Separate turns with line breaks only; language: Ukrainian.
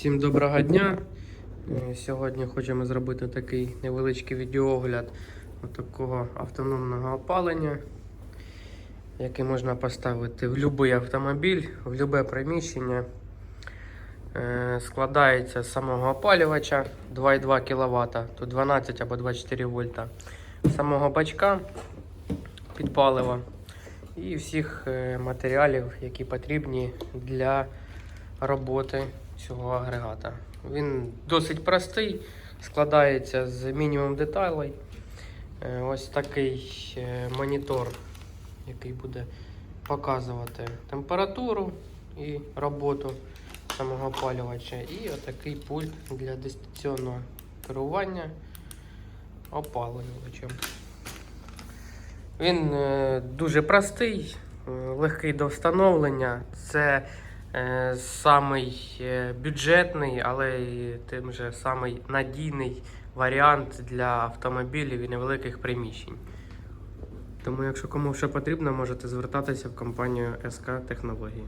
Всім доброго дня. Е, Сьогодні хочемо зробити такий невеличкий відеоогляд такого автономного опалення, який можна поставити в будь-який автомобіль, в будь-яке приміщення. Е, Складається з самого опалювача 2,2 кВт, тут 12 або 24 вольта, самого бачка під паливо і всіх е, матеріалів, які потрібні для роботи цього агрегата. Він досить простий, складається з мінімум деталей. Е, Ось такий е, монітор, який буде показувати температуру і роботу самого опалювача. І отакий пульт для дистанційного керування опалювачем. Він е, дуже простий, легкий до встановлення. Це самий е, бюджетний, але тим же самий надійний варіант для автомобілів і невеликих приміщень. Тому, якщо кому що потрібно, можете звертатися в компанію СК Технології.